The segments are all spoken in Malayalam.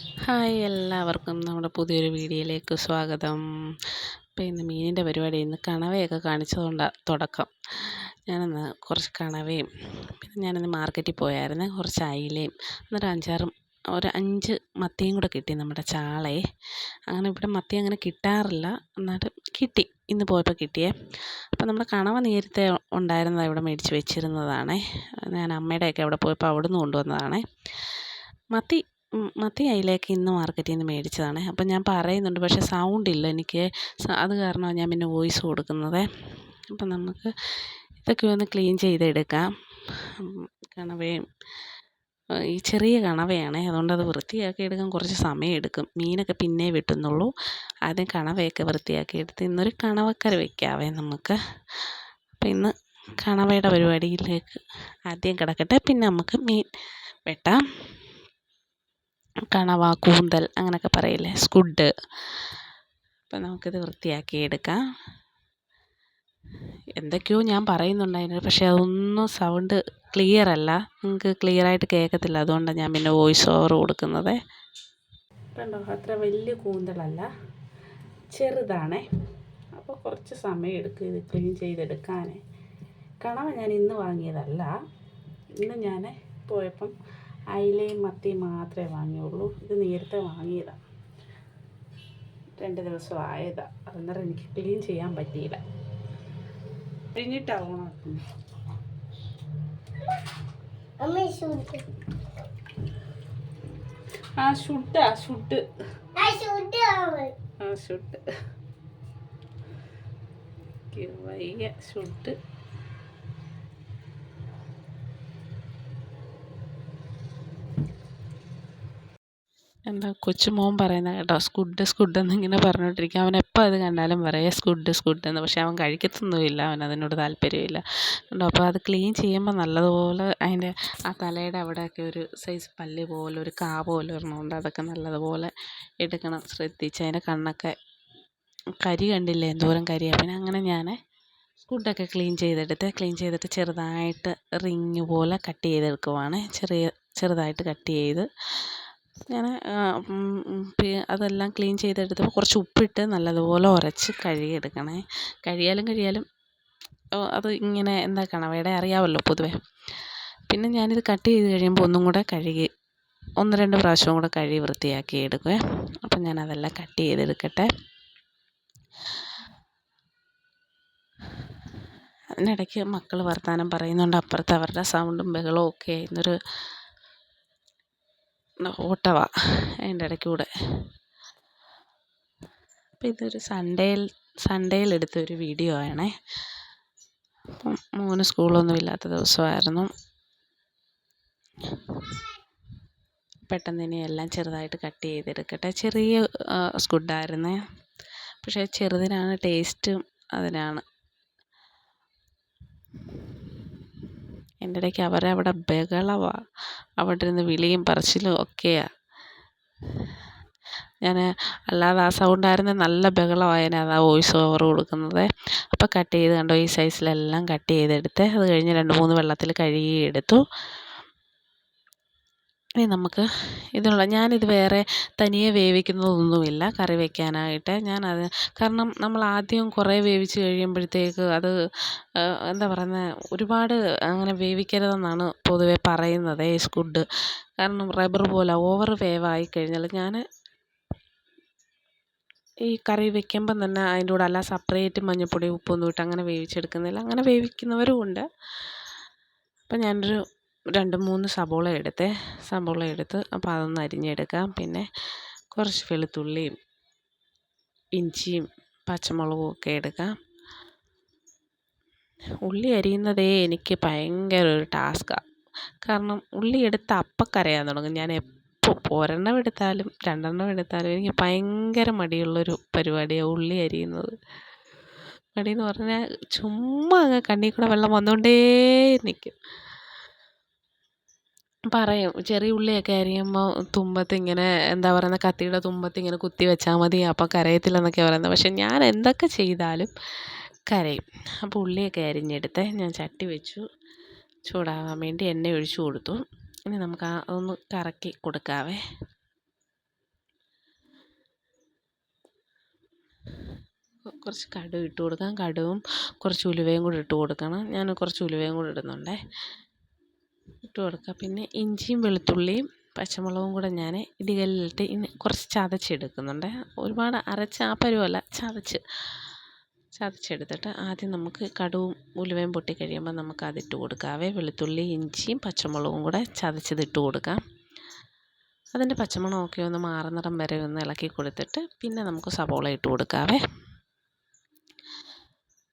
ഹായ് എല്ലാവർക്കും നമ്മുടെ പുതിയൊരു വീഡിയോയിലേക്ക് സ്വാഗതം. അപ്പോൾ ഇന്ന് മീനിന്റെ പരിപാടി ഇന്ന് കണവയൊക്കെ കാണിച്ചതുകൊണ്ടാണ് തുടക്കം. ഞാനിന്ന് കുറച്ച് കണവയും പിന്നെ ഞാനിന്ന് മാർക്കറ്റിൽ പോയായിരുന്നു കുറച്ച് അയിലയും എന്നിട്ട് അഞ്ചാറും ഒരു അഞ്ച് മത്തിയും കൂടെ കിട്ടി നമ്മുടെ ചാളയെ. അങ്ങനെ ഇവിടെ മത്തി അങ്ങനെ കിട്ടാറില്ല എന്നിട്ട് കിട്ടി ഇന്ന് പോയപ്പോൾ കിട്ടിയേ. അപ്പോൾ നമ്മുടെ കണവ നേരത്തെ ഉണ്ടായിരുന്നത് ഇവിടെ മേടിച്ച് വെച്ചിരുന്നതാണേ. ഞാൻ അമ്മയുടെയൊക്കെ അവിടെ പോയപ്പോൾ അവിടുന്ന് കൊണ്ടുവന്നതാണേ. മത്തി മത്തി അയിലയൊക്കെ ഇന്ന് മാർക്കറ്റിൽ നിന്ന് മേടിച്ചതാണ്. അപ്പം ഞാൻ പറയുന്നുണ്ട് പക്ഷേ സൗണ്ട് ഇല്ല എനിക്ക് അത് കാരണമാണ് ഞാൻ പിന്നെ വോയിസ് കൊടുക്കുന്നത്. അപ്പം നമുക്ക് ഇതൊക്കെ ഒന്ന് ക്ലീൻ ചെയ്തെടുക്കാം. കണവയും ഈ ചെറിയ കണവയാണേ. അതുകൊണ്ട് അത് വൃത്തിയാക്കി എടുക്കാൻ കുറച്ച് സമയം എടുക്കും. മീനൊക്കെ പിന്നെ വെട്ടുന്നുള്ളൂ. ആദ്യം കണവയൊക്കെ വൃത്തിയാക്കി എടുത്ത് ഇന്നൊരു കണവക്കറി വയ്ക്കാവേ നമുക്ക്. അപ്പം ഇന്ന് കണവയുടെ പരിപാടിയിലേക്ക് ആദ്യം കിടക്കട്ടെ. പിന്നെ നമുക്ക് മീൻ വെട്ടാം. കണവ കൂന്തൽ അങ്ങനെയൊക്കെ പറയില്ലേ? സ്കുഡ്. അപ്പം നമുക്കിത് വൃത്തിയാക്കി എടുക്കാം. എന്തൊക്കെയോ ഞാൻ പറയുന്നുണ്ടായിരുന്നു പക്ഷേ അതൊന്നും സൗണ്ട് ക്ലിയർ അല്ല. നിങ്ങൾക്ക് ക്ലിയർ ആയിട്ട് കേൾക്കത്തില്ല. അതുകൊണ്ടാണ് ഞാൻ പിന്നെ വോയിസ് ഓവർ കൊടുക്കുന്നത്. കണ്ടോ? അത്ര വലിയ കൂന്തലല്ല. ചെറുതാണേ. അപ്പോൾ കുറച്ച് സമയം എടുക്കും ഇത് ക്ലീൻ ചെയ്തെടുക്കാൻ കണവ ഞാൻ ഇന്ന് വാങ്ങിയതല്ല. ഇന്ന് ഞാൻ പോയപ്പം അയിലയും മത്തിയും മാത്രമേ വാങ്ങിയുള്ളൂ. ഇത് നേരത്തെ വാങ്ങിയതാണ് രണ്ട് ദിവസം ആയതാണ് അന്നേരം എനിക്ക് ക്ലീൻ ചെയ്യാൻ പറ്റിയില്ല. പിന്നിട്ടാവണം ആ ഷുഡ് ആ ഷുഡ് ആ ഷുഡ് വയ്യ ഷുഡ് എന്താ കൊച്ചുമോൻ പറയുന്നത് കേട്ടോ സ്കുഡ് സ്കുഡ് എന്നിങ്ങനെ പറഞ്ഞുകൊണ്ടിരിക്കും. അവൻ എപ്പോൾ അത് കണ്ടാലും പറയും സ്കുഡ് സ്കുഡ് എന്ന്. പക്ഷേ അവൻ കഴിക്കത്തൊന്നുമില്ല അവൻ അതിനോട് താല്പര്യമില്ല. കേട്ടോ അപ്പോൾ അത് ക്ലീൻ ചെയ്യുമ്പോൾ നല്ലതുപോലെ അതിന്റെ ആ തലയുടെ അവിടെയൊക്കെ ഒരു സൈസ് പല്ല് പോലെ ഒരു കാ പോലെ ഒരെണ്ണമുണ്ട് അതൊക്കെ നല്ലതുപോലെ എടുക്കണം ശ്രദ്ധിച്ച്. അതിന്റെ കണ്ണൊക്കെ കരി കണ്ടില്ലേ എന്തോരം കരിയാണ് പിന്നെ അങ്ങനെ ഞാൻ സ്കുഡൊക്കെ ക്ലീൻ ചെയ്തെടുത്ത് ക്ലീൻ ചെയ്തിട്ട് ചെറുതായിട്ട് റിങ് പോലെ കട്ട് ചെയ്തെടുക്കുവാണ്. ചെറിയ ചെറുതായിട്ട് കട്ട് ചെയ്ത് ഞാൻ അതെല്ലാം ക്ലീൻ ചെയ്തെടുത്തപ്പോൾ കുറച്ച് ഉപ്പിട്ട് നല്ലതുപോലെ ഉരച്ച് കഴുകിയെടുക്കണേ. കഴിയാലും കഴിയാലും അത് ഇങ്ങനെ എന്താ കണവയുടെ അറിയാമല്ലോ പൊതുവേ. പിന്നെ ഞാനിത് കട്ട് ചെയ്ത് കഴിയുമ്പോൾ ഒന്നും കൂടെ കഴുകി ഒന്ന് രണ്ട് പ്രാവശ്യവും കൂടെ കഴുകി വൃത്തിയാക്കി എടുക്കുവേ. അപ്പം ഞാനതെല്ലാം കട്ട് ചെയ്തെടുക്കട്ടെ. അതിനിടയ്ക്ക് മക്കൾ വർത്തമാനം പറയുന്നുണ്ട്. അപ്പുറത്ത് അവരുടെ സൗണ്ടും ബഹളവും ഒക്കെ ആയിരുന്നൊരു ഓട്ടമാണ് അതിന്റെ ഇടയ്ക്കൂടെ. അപ്പം ഇതൊരു സൺഡേയിൽ സൺഡേയിൽ എടുത്ത ഒരു വീഡിയോ ആണേ. അപ്പം മോന് സ്കൂളൊന്നും ഇല്ലാത്ത ദിവസമായിരുന്നു. പെട്ടെന്ന് ഇനി എല്ലാം ചെറുതായിട്ട് കട്ട് ചെയ്തെടുക്കട്ടെ. ചെറിയ സ്കുഡായിരുന്നേ. പക്ഷേ ചെറുതിനാണ് ടേസ്റ്റും അതിനാണ്. എന്റെ ഇടയ്ക്ക് അവിടെ ബഹളമാണ് അവിടെ ഇരുന്ന് വിളിയും പറച്ചിലും ഒക്കെയാണ് ഞാൻ അല്ലാതെ ആ സൗണ്ടായിരുന്നെ നല്ല ബഹളമായേനെ അതാ വോയിസ് ഓവർ കൊടുക്കുന്നത്. അപ്പോൾ കട്ട് ചെയ്ത് കണ്ടോ ഈ സൈസിലെല്ലാം കട്ട് ചെയ്തെടുത്ത് അത് കഴിഞ്ഞ് രണ്ട് മൂന്ന് വെള്ളത്തിൽ കഴുകി എടുത്തു ഇനി നമുക്ക് ഇതിനുള്ള ഞാനിത് വേറെ തനിയെ വേവിക്കുന്നതൊന്നുമില്ല കറി വയ്ക്കാനായിട്ട് ഞാനത് കാരണം നമ്മൾ ആദ്യം കുറേ വേവിച്ച് കഴിയുമ്പോഴത്തേക്ക് അത് എന്താ പറയുന്നത് ഒരുപാട് അങ്ങനെ വേവിക്കരുതെന്നാണ് പൊതുവെ പറയുന്നത് ഈ സ്കുഡ് കാരണം റബ്ബർ പോലെ ഓവർ വേവായി കഴിഞ്ഞാൽ ഞാൻ ഈ കറി വെക്കുമ്പം തന്നെ അതിന്റെ കൂടെ അല്ല സെപ്പറേറ്റ് മഞ്ഞൾപ്പൊടി ഉപ്പൊന്നും ഇട്ട് അങ്ങനെ വേവിച്ചെടുക്കുന്നില്ല. അങ്ങനെ വേവിക്കുന്നവരും ഉണ്ട്. അപ്പം ഞാനൊരു രണ്ട് മൂന്ന് സബോള എടുത്തേ. സബോള എടുത്ത് അപ്പോൾ അതൊന്ന് അരിഞ്ഞെടുക്കാം. പിന്നെ കുറച്ച് വെളുത്തുള്ളിയും ഇഞ്ചിയും പച്ചമുളകും ഒക്കെ എടുക്കാം. ഉള്ളി അരിയുന്നതേ എനിക്ക് ഭയങ്കര ഒരു ടാസ്ക്കാണ് കാരണം ഉള്ളി എടുത്ത് അപ്പം കരയാൻ തുടങ്ങും. ഞാൻ എപ്പോൾ ഒരെണ്ണം എടുത്താലും രണ്ടെണ്ണം എടുത്താലും എനിക്ക് ഭയങ്കര മടിയുള്ളൊരു പരിപാടിയാണ് ഉള്ളി അരിയുന്നത്. മടിയെന്ന് പറഞ്ഞാൽ ചുമ്മാ അങ്ങ് കണ്ണിൽ കൂടെ വെള്ളം വന്നുകൊണ്ടേ നിൽക്കും പറയും ചെറിയ ഉള്ളിയൊക്കെ അരിയുമ്പോൾ തുമ്പത്തിങ്ങനെ എന്താ പറയുന്നത് കത്തിയുടെ തുമ്പത്തിങ്ങനെ കുത്തി വെച്ചാൽ മതി അപ്പം കരയത്തില്ലെന്നൊക്കെ പറയുന്നത് പക്ഷേ ഞാൻ എന്തൊക്കെ ചെയ്താലും കരയും. അപ്പോൾ ഉള്ളിയൊക്കെ അരിഞ്ഞെടുത്ത് ഞാൻ ചട്ടി വെച്ചു. ചൂടാകാൻ വേണ്ടി എണ്ണ ഒഴിച്ചു കൊടുത്തു. ഇനി നമുക്ക് ആ ഒന്ന് കറക്കി കൊടുക്കാവേ. കുറച്ച് കടുക് ഇട്ട് കൊടുക്കാം. കടുവും കുറച്ച് ഉലുവയും കൂടി ഇട്ട് കൊടുക്കണം. ഞാൻ കുറച്ച് ഉലുവയും കൂടി ഇടുന്നുണ്ടേ. ഇട്ട് കൊടുക്കുക. പിന്നെ ഇഞ്ചിയും വെളുത്തുള്ളിയും പച്ചമുളകും കൂടെ ഞാൻ ഇടികല്ലിലിട്ട് ഇനി കുറച്ച് ചതച്ചെടുക്കുന്നുണ്ട് ഒരുപാട് അരച്ച് ആ പരുവല്ല ചതച്ച് ചതച്ചെടുത്തിട്ട് ആദ്യം നമുക്ക് കടുവും ഉലുവയും പൊട്ടി കഴിയുമ്പോൾ നമുക്ക് അതിട്ട് കൊടുക്കാവേ വെളുത്തുള്ളി ഇഞ്ചിയും പച്ചമുളകും കൂടെ ചതച്ചതിട്ട് കൊടുക്കാം. അതിന്റെ പച്ചമണമൊക്കെ ഒന്ന് മാറുന്നിടം വരെ ഒന്ന് ഇളക്കി കൊടുത്തിട്ട് പിന്നെ നമുക്ക് സവോള ഇട്ട് കൊടുക്കാവേ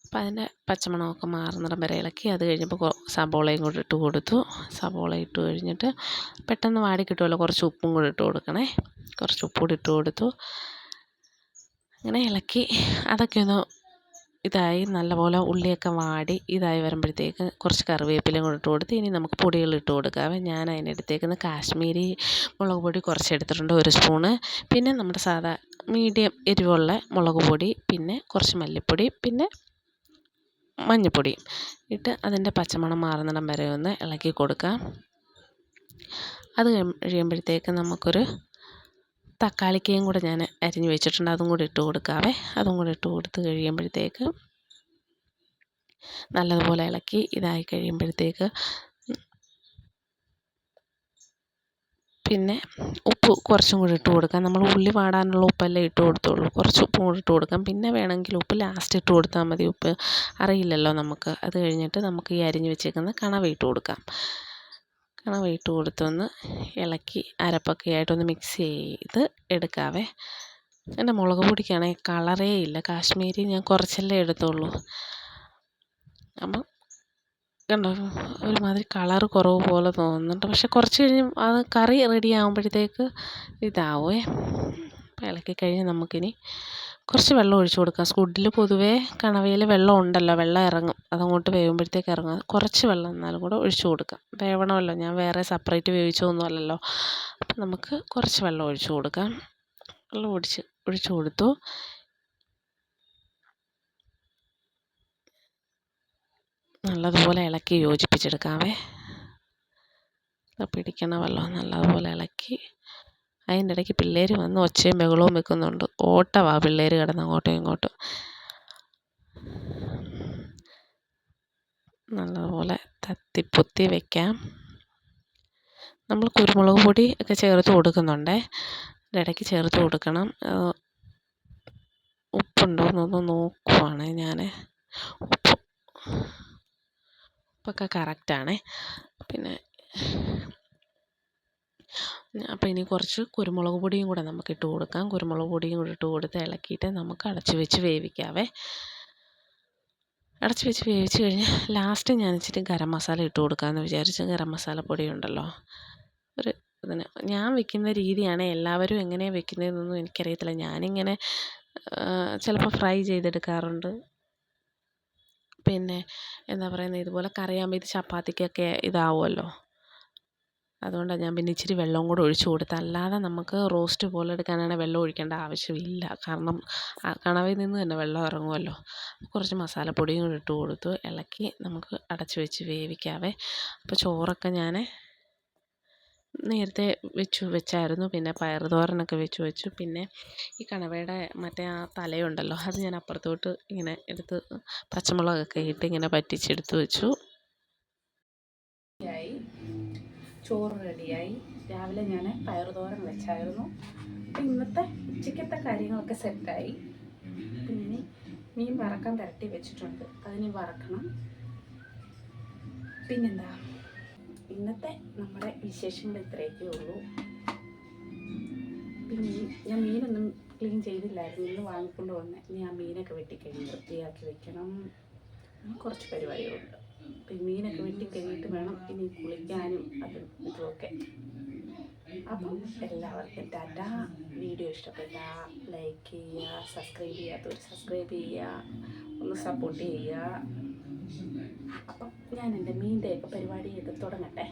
അപ്പം അതിന്റെ പച്ചമണമൊക്കെ മാറുന്നിടം വരെ ഇളക്കി അത് കഴിഞ്ഞപ്പോൾ സബോളയും കൂടി ഇട്ട് കൊടുത്തു. സബോള ഇട്ട് കഴിഞ്ഞിട്ട് പെട്ടെന്ന് വാടി കിട്ടുമല്ലോ കുറച്ച് ഉപ്പും കൂടി ഇട്ട് കൊടുക്കണേ. കുറച്ച് ഉപ്പ് കൂടി ഇട്ട് കൊടുത്തു. അങ്ങനെ ഇളക്കി. അതൊക്കെ ഒന്ന് ഇതായി നല്ലപോലെ ഉള്ളിയൊക്കെ വാടി ഇതായി വരുമ്പോഴത്തേക്ക് കുറച്ച് കറിവേപ്പിലയും കൂടി ഇട്ട് കൊടുത്ത് ഇനി നമുക്ക് പൊടികൾ ഇട്ട് കൊടുക്കാമേ ഞാൻ അതിനെടുത്തേക്കുന്ന കാശ്മീരി മുളക് പൊടി കുറച്ച് എടുത്തിട്ടുണ്ട് ഒരു സ്പൂണ്. പിന്നെ നമ്മുടെ സാധാ മീഡിയം എരിവുള്ള മുളക് പൊടി പിന്നെ കുറച്ച് മല്ലിപ്പൊടി പിന്നെ മഞ്ഞൾപ്പൊടി ഇട്ട് അതിന്റെ പച്ചമണം മാറുന്നിടം വരെ ഒന്ന് ഇളക്കി കൊടുക്കാം അത് കഴിയുമ്പോഴത്തേക്ക് നമുക്കൊരു തക്കാളിക്കയും കൂടെ ഞാൻ അരിഞ്ഞു വെച്ചിട്ടുണ്ട്. അതും കൂടി ഇട്ട് കൊടുക്കാവേ. അതും കൂടി ഇട്ട് കൊടുത്ത് കഴിയുമ്പോഴത്തേക്ക് നല്ലതുപോലെ ഇളക്കി ഇതായി കഴിയുമ്പോഴത്തേക്ക് പിന്നെ ഉപ്പ് കുറച്ചും കൂടി ഇട്ട് കൊടുക്കാം. നമ്മൾ ഉള്ളി വാടാനുള്ള ഉപ്പല്ലേ ഇട്ട് കൊടുത്തുള്ളൂ. കുറച്ച് ഉപ്പും കൂടി ഇട്ട് കൊടുക്കാം. പിന്നെ വേണമെങ്കിൽ ഉപ്പ് ലാസ്റ്റ് ഇട്ട് കൊടുത്താൽ മതി. ഉപ്പ് അറിയില്ലല്ലോ നമുക്ക്. അത് കഴിഞ്ഞിട്ട് നമുക്ക് ഈ അരിഞ്ഞ് വെച്ചേക്കുന്ന കണവ ഇട്ട് കൊടുക്കാം. കണവ ഇട്ട് കൊടുത്തൊന്ന് ഇളക്കി അരപ്പൊക്കെ ആയിട്ടൊന്ന് മിക്സ് ചെയ്ത് എടുക്കാവേ. എന്റെ മുളക് പൊടിക്കാണെങ്കിൽ കളറേ ഇല്ല. കാശ്മീരി ഞാൻ കുറച്ചല്ലേ എടുത്തുള്ളൂ. അപ്പം കണ്ടോ ഒരുമാതിരി കളർ കുറവ് പോലെ തോന്നുന്നുണ്ട്. പക്ഷെ കുറച്ച് കഴിഞ്ഞ് അത് കറി റെഡി ആകുമ്പോഴത്തേക്ക് ഇതാവേ. ഇളക്കി കഴിഞ്ഞ് നമുക്കിനി കുറച്ച് വെള്ളം ഒഴിച്ചു കൊടുക്കാം. സ്കുഡിൽ പൊതുവേ കണവയിൽ വെള്ളം ഉണ്ടല്ലോ വെള്ളം ഇറങ്ങും. അതങ്ങോട്ട് വേവുമ്പോഴത്തേക്ക് ഇറങ്ങും. കുറച്ച് വെള്ളം എന്നാലും കൂടെ ഒഴിച്ചു കൊടുക്കാം. വേവണമല്ലോ ഞാൻ വേറെ സെപ്പറേറ്റ് വേവിച്ചൊന്നുമല്ലല്ലോ അപ്പം നമുക്ക് കുറച്ച് വെള്ളം ഒഴിച്ചു കൊടുക്കാം. വെള്ളം ഒഴിച്ച് ഒഴിച്ചു കൊടുത്തു. നല്ലതുപോലെ ഇളക്കി യോജിപ്പിച്ചെടുക്കാവേ. പിടിക്കണ വെള്ളം നല്ലതുപോലെ ഇളക്കി. അതിന്റെ ഇടയ്ക്ക് പിള്ളേർ വന്ന് ഒച്ചയും ബഹളവും വെക്കുന്നുണ്ട്. ഓട്ടമാണ് പിള്ളേർ കിടന്ന് അങ്ങോട്ടും ഇങ്ങോട്ടും. നല്ലതുപോലെ തത്തിപ്പൊത്തി വെക്കാം. നമ്മൾ കുരുമുളക് പൊടി ഒക്കെ ചേർത്ത് കൊടുക്കുന്നുണ്ടേ. ഇടയ്ക്ക് ചേർത്ത് കൊടുക്കണം. ഉപ്പുണ്ടോ എന്നൊന്ന് നോക്കുവാണ് ഞാൻ ഉപ്പ്. ഉപ്പൊക്കെ കറക്റ്റാണ് പിന്നെ അപ്പോൾ ഇനി കുറച്ച് കുരുമുളക് പൊടിയും കൂടെ നമുക്ക് ഇട്ട് കൊടുക്കാം. കുരുമുളക് പൊടിയും കൂടെ ഇട്ട് കൊടുത്ത് ഇളക്കിയിട്ട് നമുക്ക് അടച്ച് വെച്ച് വേവിക്കാവേ. അടച്ച് വെച്ച് വേവിച്ച് കഴിഞ്ഞ് ലാസ്റ്റ് ഞാൻ ഇച്ചിരി ഗരം മസാല ഇട്ട് കൊടുക്കാമെന്ന് വിചാരിച്ച് ഗരം മസാല പൊടി ഉണ്ടല്ലോ ഒരു ഇതിന് ഞാൻ വെക്കുന്ന രീതിയാണ് എല്ലാവരും എങ്ങനെയാണ് വെക്കുന്നതെന്നൊന്നും എനിക്കറിയത്തില്ല. ഞാനിങ്ങനെ ചിലപ്പോൾ ഫ്രൈ ചെയ്തെടുക്കാറുണ്ട്. പിന്നെ എന്താ പറയുന്നത് ഇതുപോലെ കറിയാകുമ്പോൾ ഇത് ചപ്പാത്തിക്കൊക്കെ ഇതാവുമല്ലോ. അതുകൊണ്ടാണ് ഞാൻ പിന്നെ ഇച്ചിരി വെള്ളവും കൂടെ ഒഴിച്ച് കൊടുത്തത് അല്ലാതെ നമുക്ക് റോസ്റ്റ് പോലെ എടുക്കാനാണെങ്കിൽ വെള്ളം ഒഴിക്കേണ്ട ആവശ്യമില്ല. കാരണം കണവയിൽ നിന്ന് തന്നെ വെള്ളം ഇറങ്ങുമല്ലോ. കുറച്ച് മസാലപ്പൊടിയും കൂടി ഇട്ട് കൊടുത്തു. ഇളക്കി നമുക്ക് അടച്ച് വെച്ച് വേവിക്കാവേ. അപ്പോൾ ചോറൊക്കെ ഞാൻ നേരത്തെ വെച്ചു വെച്ചായിരുന്നു. പിന്നെ പയർ തോരനൊക്കെ വെച്ചു വെച്ചു. പിന്നെ ഈ കണവയുടെ മറ്റേ ആ തലയുണ്ടല്ലോ അത് ഞാൻ അപ്പുറത്തോട്ട് ഇങ്ങനെ എടുത്ത് പച്ചമുളകൊക്കെ ഇട്ട് ഇങ്ങനെ പറ്റിച്ചെടുത്ത് വെച്ചു. ആയി ചോറ് റെഡിയായി. രാവിലെ ഞാൻ പയർ തോരൻ വെച്ചായിരുന്നു. ഇന്നത്തെ ഉച്ചയ്ക്കത്തെ കാര്യങ്ങളൊക്കെ സെറ്റായി. പിന്നെ മീൻ വറക്കാൻ തരട്ടി വെച്ചിട്ടുണ്ട്. അതിന് വറക്കണം. പിന്നെന്താ? ഇന്നത്തെ നമ്മുടെ വിശേഷങ്ങൾ ഇത്രയൊക്കെ ഉള്ളൂ. പിന്നെ ഞാൻ മീനൊന്നും ക്ലീൻ ചെയ്തില്ലായിരുന്നു. ഇന്ന് വാങ്ങിക്കൊണ്ട് വന്ന് ഇനി ആ മീനൊക്കെ വെട്ടിക്കഴിഞ്ഞ് വൃത്തിയാക്കി വെക്കണം. കുറച്ച് പരിപാടികളുണ്ട്. അപ്പം മീനൊക്കെ വെട്ടിക്കഴിഞ്ഞിട്ട് വേണം ഇനി കുളിക്കാനും അതും ഇതുമൊക്കെ. അപ്പം എല്ലാവർക്കും ടാറ്റ. വീഡിയോ ഇഷ്ടപ്പെട്ട ലൈക്ക് ചെയ്യുക സബ്സ്ക്രൈബ് ചെയ്യാത്തവർ സബ്സ്ക്രൈബ് ചെയ്യുക ഒന്ന് സപ്പോർട്ട് ചെയ്യുക. അപ്പം ഞാൻ എന്റെ പരിപാടി പരിപാടിയൊക്കെ തുടങ്ങട്ടെ.